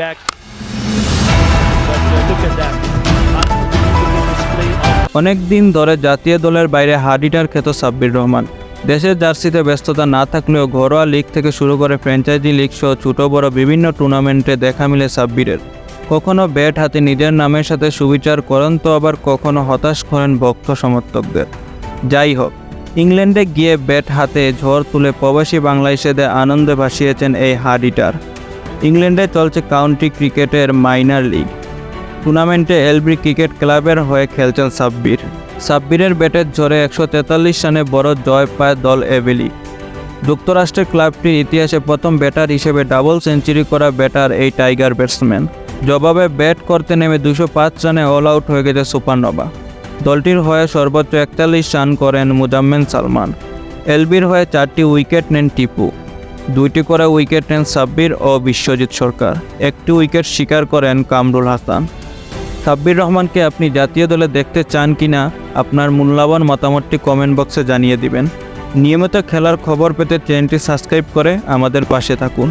back. Uh, অনেক দিন ধরে জাতীয় দলের বাইরে হাডিটার খেত সাব্বির রহমান। দেশের জার্সিতে ব্যস্ততা না থাকলেও ঘরোয়া লিগ থেকে শুরু করে ফ্র্যাঞ্চাইজি লিগ সহ ছোট বড় বিভিন্ন টুর্নামেন্টে দেখা মিলে সাব্বিরের। কখনো ব্যাট হাতে নিজের নামের সাথে সুবিচার করেন তো আবার কখনো হতাশ করেন ভক্ত সমর্থকদের। যাই হোক ইংল্যান্ডে গিয়ে ব্যাট হাতে ঝড় তুলে প্রবাসী বাংলাদেশিদের আনন্দে ভাসিয়েছেন এই হাডিটার। ইংল্যান্ডে চলছে কাউন্টি ক্রিকেটের মাইনার লিগ। টুর্নামেন্টে এলবি ক্রিকেট ক্লাবের হয়ে খেলছেন সাব্বির। সাব্বিরের ব্যাটের ঝড়ে একশো তেতাল্লিশ রানে বড় জয় পায় দল এভেলি যুক্তরাষ্ট্রের ক্লাবটির ইতিহাসে প্রথম ব্যাটার হিসেবে ডাবল সেঞ্চুরি করা ব্যাটার এই টাইগার ব্যাটসম্যান। জবাবে ব্যাট করতে নেমে দুশো পাঁচ রানে অল আউট হয়ে গেছে সুপারনোভা দলটির হয়ে সর্বোচ্চ একতাল্লিশ রান করেন মুজাম্মেল সালমান। এলবির হয়ে চারটি উইকেট নেন টিপু। দুইটি করে উইকেট নেন সাব্বির ও বিশ্বজিৎ সরকার। একটি উইকেট শিকার করেন কামরুল হাসান। সাব্বির রহমানকে আপনি জাতীয় দলে দেখতে চান কি না, আপনার মূল্যবান মতামতটি কমেন্ট বক্সে জানিয়ে দিবেন। নিয়মিত খেলার খবর পেতে চ্যানেলটি সাবস্ক্রাইব করে আমাদের পাশে থাকুন।